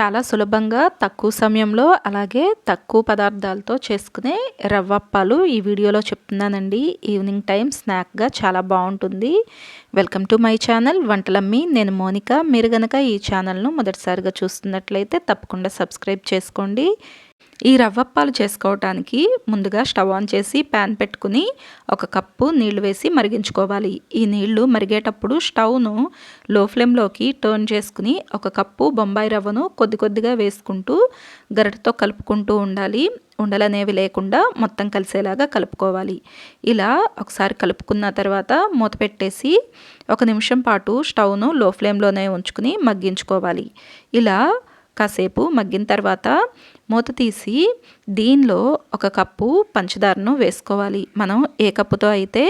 చాలా సులభంగా తక్కువ సమయంలో అలాగే తక్కువ పదార్థాలతో చేసుకునే రవ్వప్పాలు ఈ వీడియోలో చెప్తున్నానండి. ఈవినింగ్ టైం స్నాక్గా చాలా బాగుంటుంది. Welcome to my channel Vantalammi నేను మోనిక. మీరు గనక ఈ ఛానల్ను మొదటిసారిగా చూస్తున్నట్లయితే తప్పకుండా సబ్స్క్రైబ్ చేసుకోండి. ఈ రవ్వప్పాలు చేసుకోవటానికి ముందుగా స్టవ్ ఆన్ చేసి ప్యాన్ పెట్టుకుని ఒక కప్పు నీళ్ళు వేసి మరిగించుకోవాలి. ఈ నీళ్ళు మరిగేటప్పుడు స్టవ్ను లో ఫ్లేమ్లోకి టర్న్ చేసుకుని ఒక కప్పు బొంబాయి రవ్వను కొద్ది కొద్దిగా వేసుకుంటూ గరిటతో కలుపుకుంటూ ఉండాలి. ఉండలనేవి లేకుండా మొత్తం కలిసేలాగా కలుపుకోవాలి. ఇలా ఒకసారి కలుపుకున్న తర్వాత మూత పెట్టేసి ఒక నిమిషం పాటు స్టవ్ను లో ఫ్లేమ్లోనే ఉంచుకుని మగ్గించుకోవాలి. ఇలా కాసేపు మగ్గిన తర్వాత మూత తీసి దీనిలో ఒక కప్పు పంచదారను వేసుకోవాలి. మనం ఏ కప్పుతో అయితే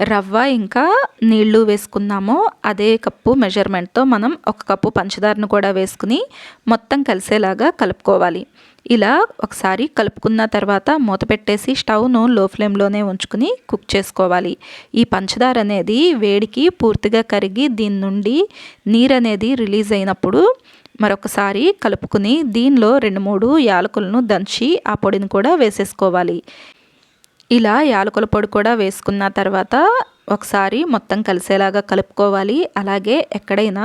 రవ్వ ఇంకా నీళ్ళు వేసుకున్నామో అదే కప్పు మెజర్మెంట్తో మనం ఒక కప్పు పంచదారను కూడా వేసుకుని మొత్తం కలిసేలాగా కలుపుకోవాలి. ఇలా ఒకసారి కలుపుకున్న తర్వాత మూత పెట్టేసి స్టవ్ను లో ఫ్లేమ్లోనే ఉంచుకుని కుక్ చేసుకోవాలి. ఈ పంచదార అనేది వేడికి పూర్తిగా కరిగి దీని నుండి నీరు అనేది రిలీజ్ అయినప్పుడు మరొకసారి కలుపుకుని దీనిలో రెండు మూడు యాలకులను దంచి ఆ పొడిని కూడా వేసేసుకోవాలి. ఇలా యాలకుల పొడి కూడా వేసుకున్న తర్వాత ఒకసారి మొత్తం కలిసేలాగా కలుపుకోవాలి. అలాగే ఎక్కడైనా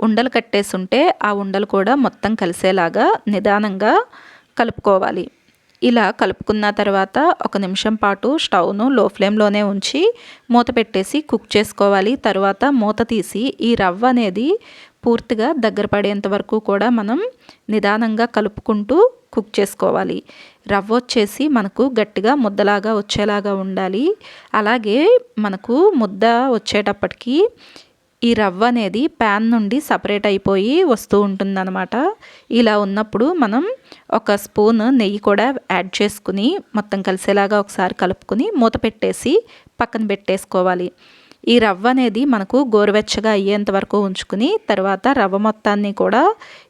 ఉండలు కట్టేసి ఉంటే ఆ ఉండలు కూడా మొత్తం కలిసేలాగా నిదానంగా కలుపుకోవాలి. ఇలా కలుపుకున్న తర్వాత ఒక నిమిషం పాటు స్టవ్ను లో ఫ్లేమ్లోనే ఉంచి మూత పెట్టేసి కుక్ చేసుకోవాలి. తర్వాత మూత తీసి ఈ రవ్వ అనేది పూర్తిగా దగ్గర పడేంత వరకు కూడా మనం నిదానంగా కలుపుకుంటూ కుక్ చేసుకోవాలి. రవ్వ వచ్చేసి మనకు గట్టిగా ముద్దలాగా వచ్చేలాగా ఉండాలి. అలాగే మనకు ముద్ద వచ్చేటప్పటికి ఈ రవ్వ అనేది ప్యాన్ నుండి సపరేట్ అయిపోయి వస్తూ ఉంటుందన్నమాట. ఇలా ఉన్నప్పుడు మనం ఒక స్పూన్ నెయ్యి కూడా యాడ్ చేసుకుని మొత్తం కలిసేలాగా ఒకసారి కలుపుకుని మూత పెట్టేసి పక్కన పెట్టేసుకోవాలి. ఈ రవ్వ అనేది మనకు గోరువెచ్చగా అయ్యేంత వరకు ఉంచుకుని తర్వాత రవ్వ మొత్తాన్ని కూడా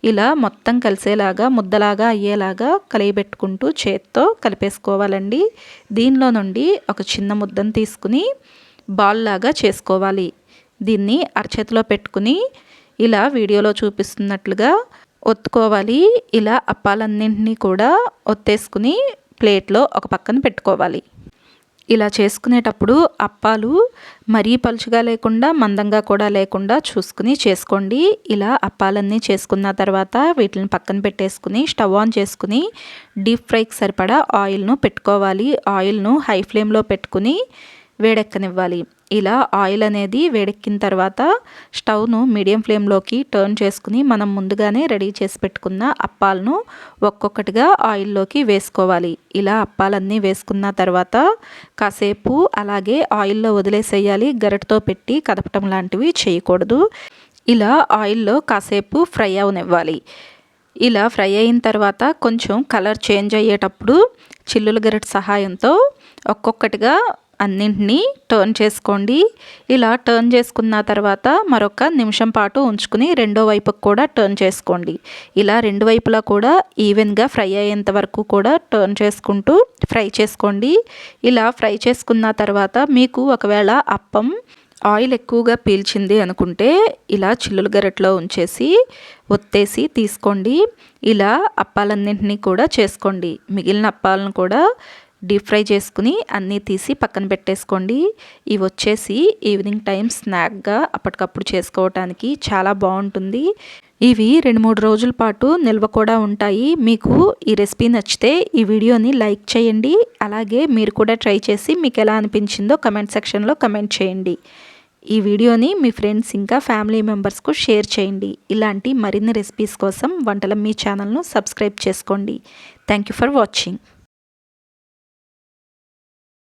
ఇలా మొత్తం కలిసేలాగా ముద్దలాగా అయ్యేలాగా కలియబెట్టుకుంటూ చేత్తో కలిపేసుకోవాలండి. దీనిలో నుండి ఒక చిన్న ముద్దను తీసుకుని బాల్ లాగా చేసుకోవాలి. దీన్ని అరచేతిలో పెట్టుకుని ఇలా వీడియోలో చూపిస్తున్నట్లుగా ఒత్తుకోవాలి. ఇలా అప్పాలన్నింటినీ కూడా ఒత్తేసుకుని ప్లేట్లో ఒక పక్కన పెట్టుకోవాలి. ఇలా చేసుకునేటప్పుడు అప్పాలు మరీ పలుచుగా లేకుండా మందంగా కూడా లేకుండా చూసుకుని చేసుకోండి. ఇలా అప్పాలన్నీ చేసుకున్న తర్వాత వీటిని పక్కన పెట్టేసుకుని స్టవ్ ఆన్ చేసుకుని డీప్ ఫ్రైకి సరిపడా ఆయిల్ను పెట్టుకోవాలి. ఆయిల్ను హై ఫ్లేమ్లో పెట్టుకుని వేడెక్కనివ్వాలి. ఇలా ఆయిల్ అనేది వేడెక్కిన తర్వాత స్టవ్ను మీడియం ఫ్లేమ్లోకి టర్న్ చేసుకుని మనం ముందుగానే రెడీ చేసి పెట్టుకున్న అప్పాలను ఒక్కొక్కటిగా ఆయిల్లోకి వేసుకోవాలి. ఇలా అప్పాలన్నీ వేసుకున్న తర్వాత కాసేపు అలాగే ఆయిల్లో వదిలేసేయాలి. గరిటతో పెట్టి కదపటం లాంటివి చేయకూడదు. ఇలా ఆయిల్లో కాసేపు ఫ్రై అవనివ్వాలి. ఇలా ఫ్రై అయిన తర్వాత కొంచెం కలర్ చేంజ్ అయ్యేటప్పుడు చిల్లుల గరిట సహాయంతో ఒక్కొక్కటిగా అన్నింటినీ టర్న్ చేసుకోండి. ఇలా టర్న్ చేసుకున్న తర్వాత మరొక నిమిషం పాటు ఉంచుకుని రెండో వైపుకు కూడా టర్న్ చేసుకోండి. ఇలా రెండు వైపులా కూడా ఈవెన్గా ఫ్రై అయ్యేంత వరకు కూడా టర్న్ చేసుకుంటూ ఫ్రై చేసుకోండి. ఇలా ఫ్రై చేసుకున్న తర్వాత మీకు ఒకవేళ అప్పం ఆయిల్ ఎక్కువగా పీల్చింది అనుకుంటే ఇలా చిల్లుల గరెట్లో ఉంచేసి ఒత్తేసి తీసుకోండి. ఇలా అప్పాలన్నింటినీ కూడా చేసుకోండి. మిగిలిన అప్పాలను కూడా డీప్ ఫ్రై చేసుకుని అన్నీ తీసి పక్కన పెట్టేసుకోండి. ఇవి వచ్చేసి ఈవినింగ్ టైం స్నాక్గా అప్పటికప్పుడు చేసుకోవటానికి చాలా బాగుంటుంది. ఇవి రెండు మూడు రోజుల పాటు నిల్వ కూడా ఉంటాయి. మీకు ఈ రెసిపీ నచ్చితే ఈ వీడియోని లైక్ చేయండి. అలాగే మీరు కూడా ట్రై చేసి మీకు ఎలా అనిపించిందో కమెంట్ సెక్షన్లో కమెంట్ చేయండి. ఈ వీడియోని మీ ఫ్రెండ్స్ ఇంకా ఫ్యామిలీ మెంబర్స్కు షేర్ చేయండి. ఇలాంటి మరిన్ని రెసిపీస్ కోసం వంటల మీ ఛానల్ను సబ్స్క్రైబ్ చేసుకోండి. Thank you for watching.